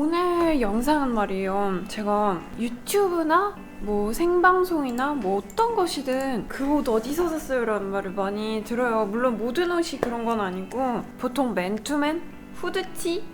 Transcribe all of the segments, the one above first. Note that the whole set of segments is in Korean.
오늘 영상은 말이에요. 제가 유튜브나 뭐 생방송이나 뭐 어떤 것이든 그 옷 어디서 샀어요? 라는 말을 많이 들어요. 물론 모든 옷이 그런 건 아니고 보통 맨투맨, 후드티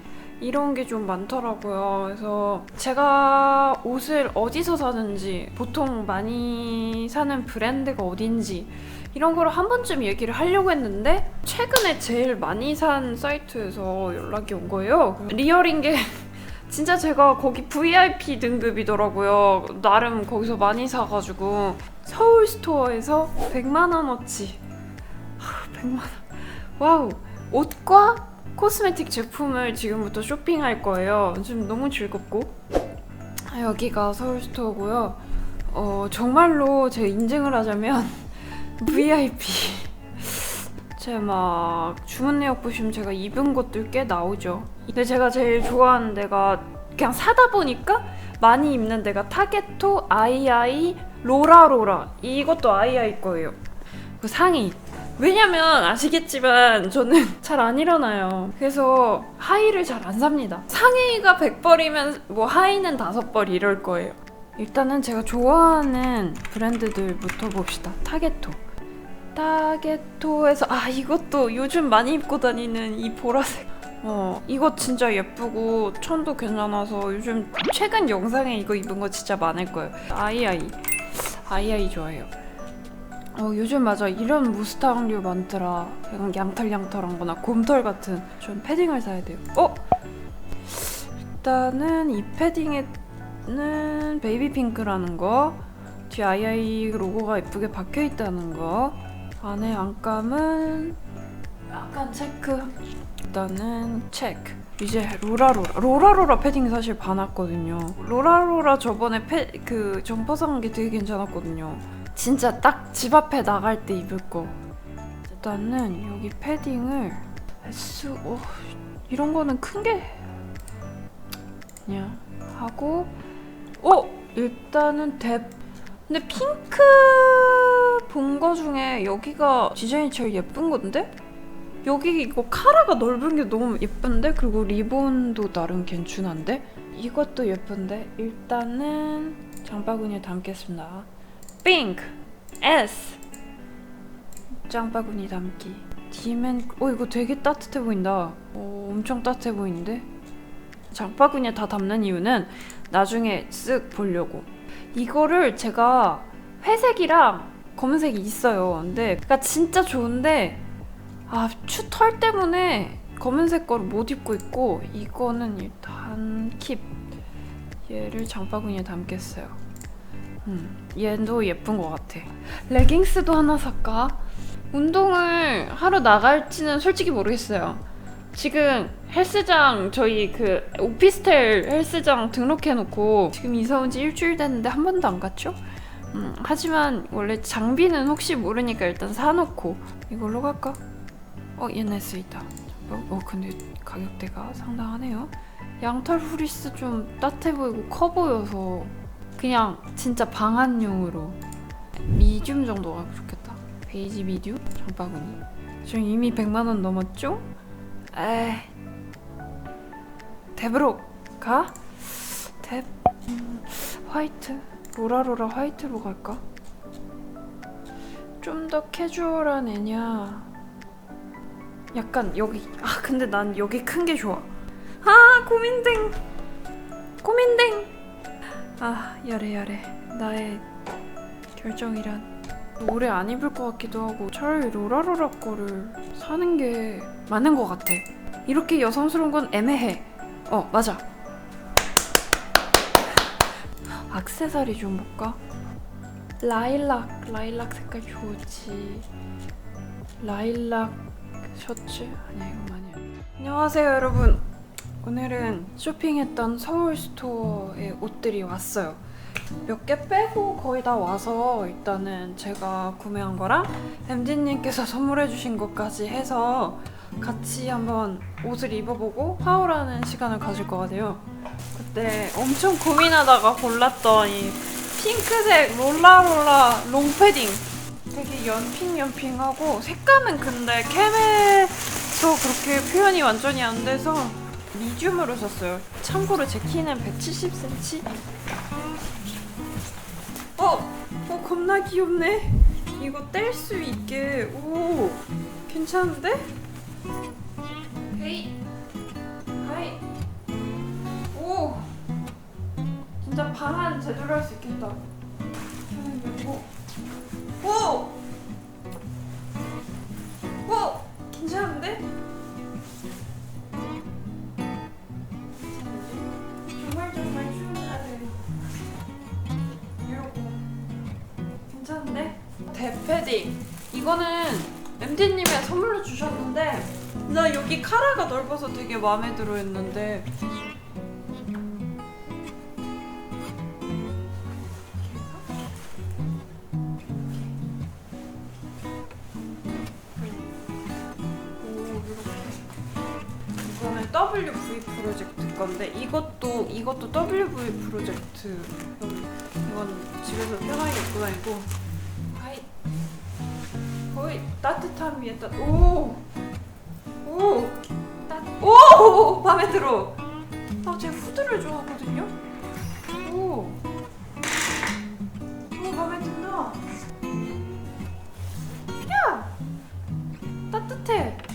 이런 게 좀 많더라고요. 그래서 제가 옷을 어디서 사는지 보통 많이 사는 브랜드가 어딘지 이런 거를 한 번쯤 얘기를 하려고 했는데 최근에 제일 많이 산 사이트에서 연락이 온 거예요. 리얼인 게 진짜 제가 거기 VIP 등급이더라고요. 나름 거기서 많이 사가지고 서울 스토어에서 100만 원어치. 하, 100만 원. 와우. 옷과 코스메틱 제품을 지금부터 쇼핑할 거예요. 지금 너무 즐겁고. 아, 여기가 서울 스토어고요. 어, 정말로 제가 인증을 하자면 VIP. 제가 막 주문 내역 보시면 제가 입은 것들 꽤 나오죠. 근데 제가 제일 좋아하는 데가 그냥 사다 보니까 많이 입는 데가 타게토, 아이아이, 로라로라 이것도 아이아이 거예요. 그 상의. 왜냐면 아시겠지만 저는 잘 안 일어나요. 그래서 하의를 잘 안 삽니다. 상의가 100벌이면 뭐 하의는 5벌 이럴 거예요. 일단은 제가 좋아하는 브랜드들부터 봅시다. 타게토. 타게토에서 아 이것도 요즘 많이 입고 다니는 이 보라색. 어 이거 진짜 예쁘고 천도 괜찮아서 요즘 최근 영상에 이거 입은 거 진짜 많을 거예요. 아이아이. 아이아이 좋아해요. 어 요즘 맞아. 이런 무스탕류 많더라. 약간 양털양털한 거나 곰털 같은. 좀 패딩을 사야 돼요. 어? 일단은 이 패딩에는 베이비 핑크라는 거 뒤에 아이아이 로고가 예쁘게 박혀 있다는 거 안에 안감은 약간 체크. 일단은 체크. 이제 로라로라. 로라로라 패딩 사실 반았거든요. 로라로라 저번에 패, 그 점퍼 산게 되게 괜찮았거든요. 진짜 딱 집 앞에 나갈 때 입을 거. 일단은 여기 패딩을 S 어, 이런 거는 큰 게 그냥 하고 어 일단은 대 근데 핑크 본 거 중에 여기가 디자인이 제일 예쁜 건데? 여기 이거 카라가 넓은 게 너무 예쁜데? 그리고 리본도 나름 괜찮은데? 이것도 예쁜데? 일단은 장바구니에 담겠습니다. 핑크 S 장바구니 담기 D맨 어 이거 되게 따뜻해 보인다. 어 엄청 따뜻해 보이는데? 장바구니에 다 담는 이유는 나중에 쓱 보려고. 이거를 제가 회색이랑 검은색이 있어요. 근데 그러니까 진짜 좋은데 아 추털 때문에 검은색 거를 못 입고 있고 이거는 일단 킵 얘를 장바구니에 담겠어요. 음, 얘도 예쁜 것 같아. 레깅스도 하나 살까? 운동을 하러 나갈지는 솔직히 모르겠어요. 지금 헬스장 저희 그 오피스텔 헬스장 등록해놓고 지금 이사 온 지 일주일 됐는데 한 번도 안 갔죠? 음, 하지만 원래 장비는 혹시 모르니까 일단 사놓고 이걸로 갈까? 어 얘네 쓰이다. 어, 어 근데 가격대가 상당하네요. 양털 후리스 좀 따뜻해 보이고 커 보여서 그냥 진짜 방한용으로 미디움 정도 가면 좋겠다. 베이지 미디움 장바구니. 지금 이미 100만 원 넘었죠? 에이 탭으로 가? 탭 음, 화이트 로라로라 화이트로 갈까? 좀 더 캐주얼한 애냐? 약간 여기 아 근데 난 여기 큰 게 좋아. 아 고민댕. 고민댕. 아 야래 야래. 나의 결정이란. 오래 안 입을 것 같기도 하고 차라리 로라로라 거를 사는 게 맞는 것 같아. 이렇게 여성스러운 건 애매해. 어 맞아 악세사리 좀 볼까? 라일락 라일락 색깔 좋지. 라일락 셔츠? 아니야 이거 아니야. 안녕하세요 여러분. 오늘은 쇼핑했던 서울 스토어에 옷들이 왔어요. 몇 개 빼고 거의 다 와서 일단은 제가 구매한 거랑 MD님께서 선물해주신 것까지 해서 같이 한번 옷을 입어보고 하울하는 시간을 가질 것 같아요. 그때 엄청 고민하다가 골랐던 이 핑크색 롤라롤라 롱패딩 되게 연핑연핑하고 색감은 근데 캠에서 그렇게 표현이 완전히 안 돼서 미디움으로 샀어요. 참고로 제 키는 170cm. 어, 어 겁나 귀엽네. 이거 뗄 수 있게. 오, 괜찮은데? 헤이. 오, 진짜 방안 제대로 할 수 있겠다. 열고. 오, 오, 괜찮은데? 정말 정말 추운 날에 이러고 괜찮은데? 대패딩 이거는 MD님이 선물로 주셨는데 나 여기 카라가 넓어서 되게 마음에 들어 했는데 WV 프로젝트 건데 이것도 이것도 WV 프로젝트 이건 집에서 편하게 입고 다니고 하이 거의 따뜻한 위에 따 오! 오! 따 오! 마음에 들어 아 제가 후드를 좋아하거든요 오! 오 마음에 든다 야! 따뜻해 아,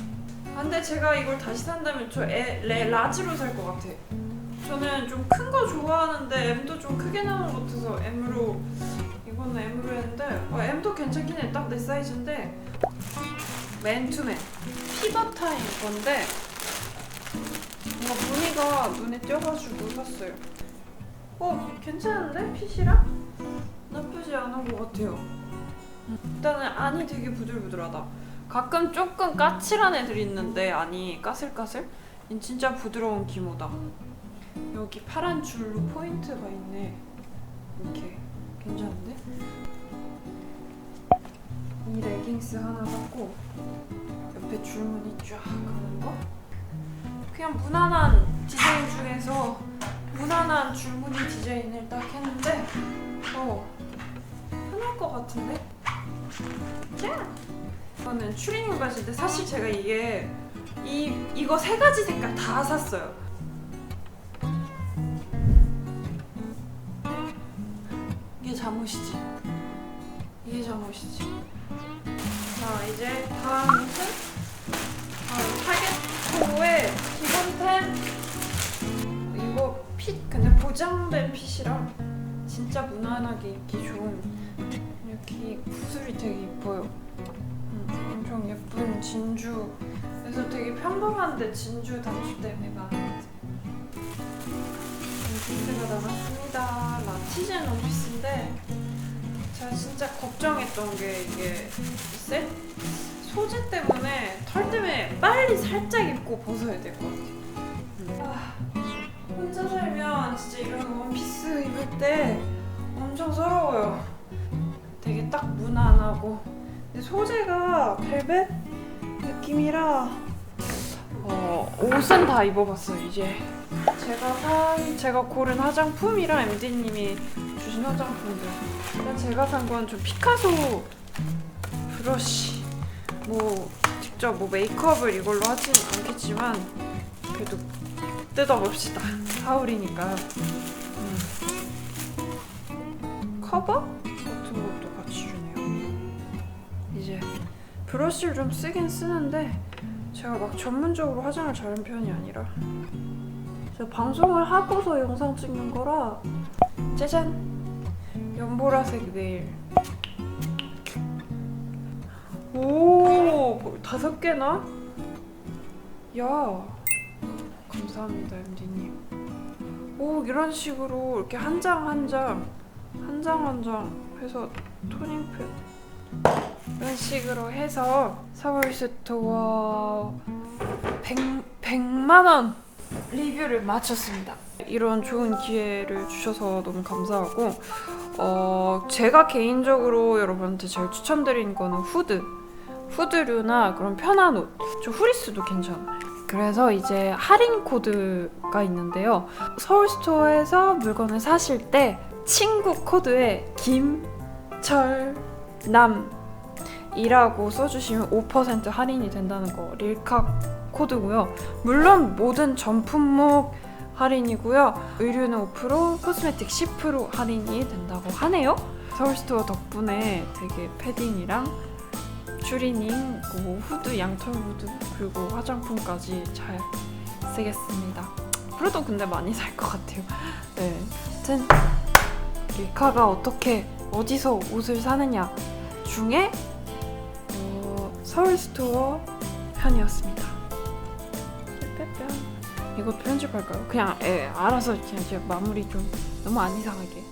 근데 제가 이걸 다시 산다면 저 애, 레, 라지로 살 것 같아. 저는 좀 큰 거 좋아하는데 M도 좀 크게 나온 것 같아서 M으로 이거는 M으로 했는데 어, M도 괜찮긴 해. 딱 내 사이즈인데 맨투맨 피버타임 건데 뭔가 무늬가 눈에 띄어가지고 샀어요. 어 괜찮은데 핏이랑 나쁘지 않은 것 같아요. 일단은 안이 되게 부들부들하다. 가끔 조금 까칠한 애들 있는데 아니 까슬까슬? 이 진짜 부드러운 기모다. 여기 파란 줄로 포인트가 있네. 이렇게 괜찮은데? 이 레깅스 하나 샀고 옆에 줄무늬 쫙 가는 거. 그냥 무난한 디자인 중에서 무난한 줄무늬 디자인을 딱 했는데 어 편할 것 같은데? 짠! 이거는 추리닝 바지인데 사실 제가 이게 이 이거 세 가지 색깔 다 샀어요. 이게 잠옷이지. 이게 잠옷이지. 자 이제 다음 옷은 아, 타겟코의 기본템. 이거 핏 근데 보장된 핏이라 진짜 무난하게 입기 좋은 이렇게 구슬이 되게 이뻐요. 음, 엄청 예쁜 진주. 그래서 되게 평범한데 진주 단추 때문에 마음에. 원피스가 나왔습니다. 라티젠 원피스인데 제가 진짜 걱정했던 게 이게 셋 소재 때문에 털 때문에 빨리 살짝 입고 벗어야 될 것 같아요. 음. 아, 혼자 살면 진짜 이런 원피스 입을 때 엄청 서러워요. 딱 무난하고. 소재가 벨벳 느낌이라 어, 옷은 다 입어봤어요 이제. 제가 산 제가 고른 화장품이랑 MD님이 주신 화장품들. 일단 제가 산 건 좀 피카소 브러쉬. 뭐 직접 뭐 메이크업을 이걸로 하진 않겠지만 그래도 뜯어봅시다. 하울이니까. 음. 커버? 같은 주네요 이제 브러쉬를 좀 쓰긴 쓰는데 제가 막 전문적으로 화장을 잘하는 편이 아니라 제가 방송을 하고서 영상 찍는 거라 짜잔! 연보라색 네일. 오 다섯 개나? 야 감사합니다 MD님. 오 이런 식으로 이렇게 한 장 한 장 한 장 한 장 해서 토닝팩 이런 식으로 해서 서울스토어 100, 100 만 원 리뷰를 마쳤습니다. 이런 좋은 기회를 주셔서 너무 감사하고 어, 제가 개인적으로 여러분한테 제일 추천드리는 거는 후드 후드류나 그런 편한 옷. 저 후리스도 괜찮아요. 그래서 이제 할인 코드가 있는데요. 서울 스토어에서 물건을 사실 때 친구 코드에 김 철 남 이라고 써주시면 5% 할인이 된다는 거 릴카 코드고요. 물론 모든 전 품목 할인이고요. 의류는 5%, 코스메틱 10% 할인이 된다고 하네요. 서울스토어 덕분에 되게 패딩이랑 추리닝, 뭐 후드, 양털 후드 그리고 화장품까지 잘 쓰겠습니다. 그래도 근데 많이 살 것 같아요. 네, 하여튼 릴카가 어떻게 어디서 옷을 사느냐 중에 어, 서울스토어 편이었습니다. 빼빼빼. 이거 편집할까요? 그냥 예, 알아서 그냥 제가 마무리 좀 너무 안 이상하게